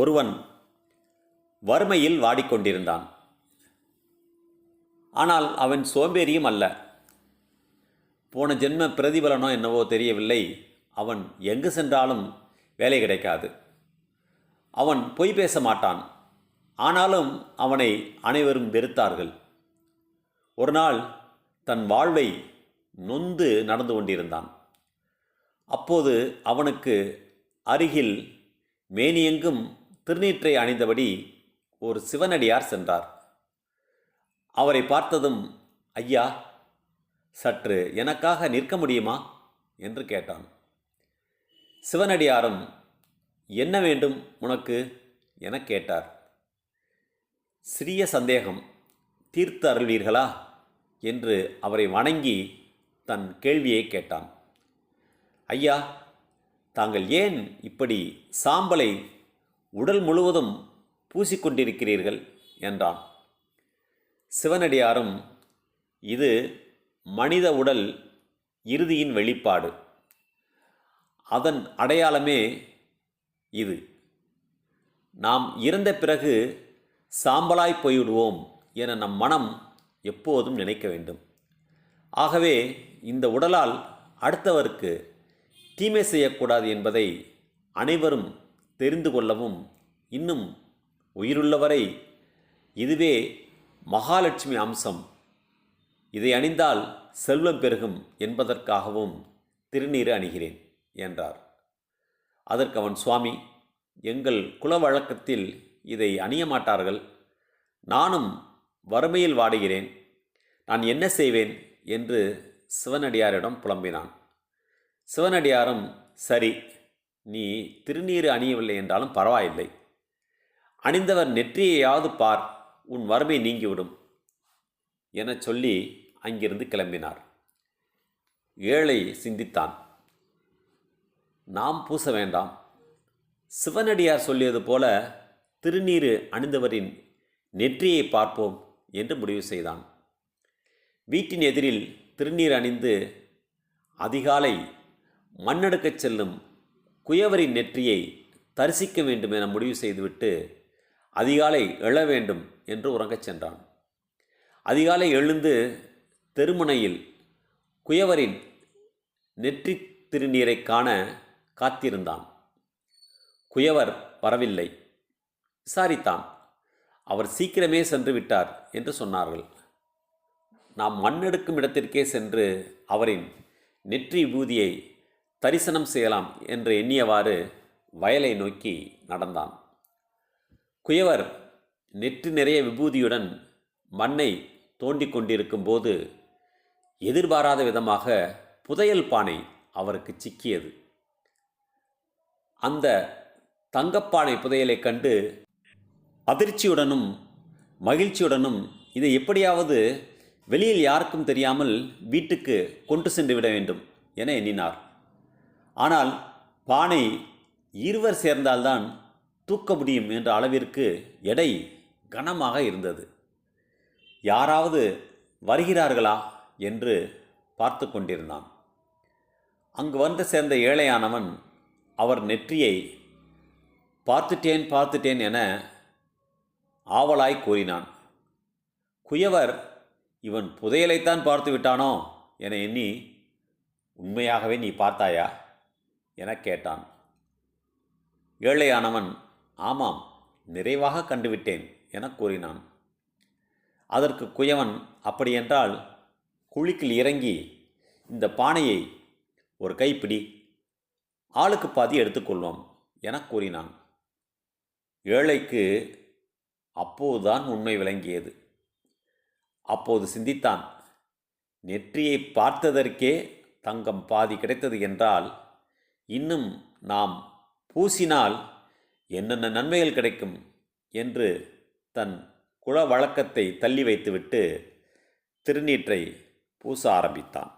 ஒருவன் வறுமையில் வாடிக்கொண்டிருந்தான். ஆனால் அவன் சோம்பேறியும் அல்ல. போன ஜென்ம பிரதிபலனோ என்னவோ தெரியவில்லை. அவன் எங்கு சென்றாலும் வேலை கிடைக்காது. அவன் பொய் பேச மாட்டான். ஆனாலும் அவனை அனைவரும் வெறுத்தார்கள். ஒரு நாள் தன் வாழ்வை நொந்து நடந்து கொண்டிருந்தான். அப்போது அவனுக்கு அருகில் மேனியெங்கும் திருநீற்றை அணிந்தபடி ஒரு சிவனடியார் சென்றார். அவரை பார்த்ததும் ஐயா சற்று எனக்காக நிற்க முடியுமா? என்று கேட்டான். சிவனடியாரும் என்ன வேண்டும் உனக்கு? எனக் கேட்டார். சிறிய சந்தேகம் தீர்த்து அருள்வீர்களா? என்று அவரை வணங்கி தன் கேள்வியை கேட்டான். ஐயா தாங்கள் ஏன் இப்படி சாம்பலை உடல் முழுவதும் பூசிக்கொண்டிருக்கிறீர்கள் என்றான். சிவனடியாரும் இது மனித உடல் இறுதியின் வெளிப்பாடு. அதன் அடையாளமே இது. நாம் இறந்த பிறகு சாம்பலாய் போய்விடுவோம் என நம் மனம் எப்போதும் நினைக்க வேண்டும். ஆகவே இந்த உடலால் அடுத்தவருக்கு தீமை செய்யக்கூடாது என்பதை அனைவரும் தெரிந்து கொள்ளவும் இன்னும் உயிருள்ளவரை இதுவே மகாலட்சுமி அம்சம். இதை அணிந்தால் செல்வம் பெருகும் என்பதற்காகவும் திருநீறு அணிகிறேன் என்றார். அதற்கு அவன் சுவாமி எங்கள் குல வழக்கத்தில் இதை அணிய மாட்டார்கள். நானும் வறுமையில் வாடுகிறேன். நான் என்ன செய்வேன்? என்று சிவனடியாரிடம் புலம்பினான். சிவனடியாரும் சரி நீ திருநீறு அணியவில்லை என்றாலும் பரவாயில்லை. அணிந்தவர் நெற்றியையாவது பார் உன் வறுமை நீங்கிவிடும் எனச் சொல்லி அங்கிருந்து கிளம்பினார். ஏழை சிந்தித்தான். நாம் பூச வேண்டாம். சிவனடியார் சொல்லியது போல திருநீறு அணிந்தவரின் நெற்றியை பார்ப்போம் என்று முடிவு செய்தான். வீட்டின் எதிரில் திருநீர் அணிந்து அதிகாலை மண்ணெடுக்கச் செல்லும் குயவரின் நெற்றியை தரிசிக்க வேண்டும் என முடிவு செய்துவிட்டு அதிகாலை எழ வேண்டும் என்று உறங்கச் சென்றான். அதிகாலை எழுந்து தெருமுனையில் குயவரின் நெற்றி திருநீரை காண காத்திருந்தான். குயவர் வரவில்லை. விசாரித்தான். அவர் சீக்கிரமே சென்று விட்டார் என்று சொன்னார்கள். நாம் மண்ணெடுக்கும் இடத்திற்கே சென்று அவரின் நெற்றி விபூதியை தரிசனம் செய்யலாம் என்று எண்ணியவாறு வயலை நோக்கி நடந்தான். குயவர் நெற்றி நிறைய விபூதியுடன் மண்ணை தோண்டிக் கொண்டிருக்கும் போது எதிர்பாராத விதமாக புதையல் பானை அவருக்கு சிக்கியது. அந்த தங்கப்பானை புதையலை கண்டு அதிர்ச்சியுடனும் மகிழ்ச்சியுடனும் இதை எப்படியாவது வெளியில் யாருக்கும் தெரியாமல் வீட்டுக்கு கொண்டு சென்று விட வேண்டும் என எண்ணினார். ஆனால் பானை இருவர் சேர்ந்தால்தான் தூக்க முடியும் என்ற அளவிற்கு எடை கனமாக இருந்தது. யாராவது வருகிறார்களா என்று பார்த்து கொண்டிருந்தான். அங்கு வந்து சேர்ந்த ஏழையானவன் அவர் நெற்றியை பார்த்துட்டேன் பார்த்துட்டேன் என ஆவலாய் கூறினான். குயவர் இவன் புதையலைத்தான் பார்த்து விட்டானோ என எண்ணி உண்மையாகவே நீ பார்த்தாயா? எனக் கேட்டான். ஏழையானவன் ஆமாம் நிறைவாக கண்டுவிட்டேன் எனக் கூறினான். அதற்கு குயவன் அப்படியென்றால் குழிக்கில் இறங்கி இந்த பானையை ஒரு கைப்பிடி ஆளுக்கு பாதி எடுத்துக்கொள்வோம் எனக் கூறினான். ஏழைக்கு அப்போதுதான் உண்மை விளங்கியது. அப்போது சிந்தித்தான் நெற்றியை பார்த்ததற்கே தங்கம் பாதி கிடைத்தது என்றால் இன்னும் நாம் பூசினால் என்னென்ன நன்மைகள் கிடைக்கும் என்று தன் குல வழக்கத்தை தள்ளி வைத்துவிட்டு திருநீற்றை பூச ஆரம்பித்தான்.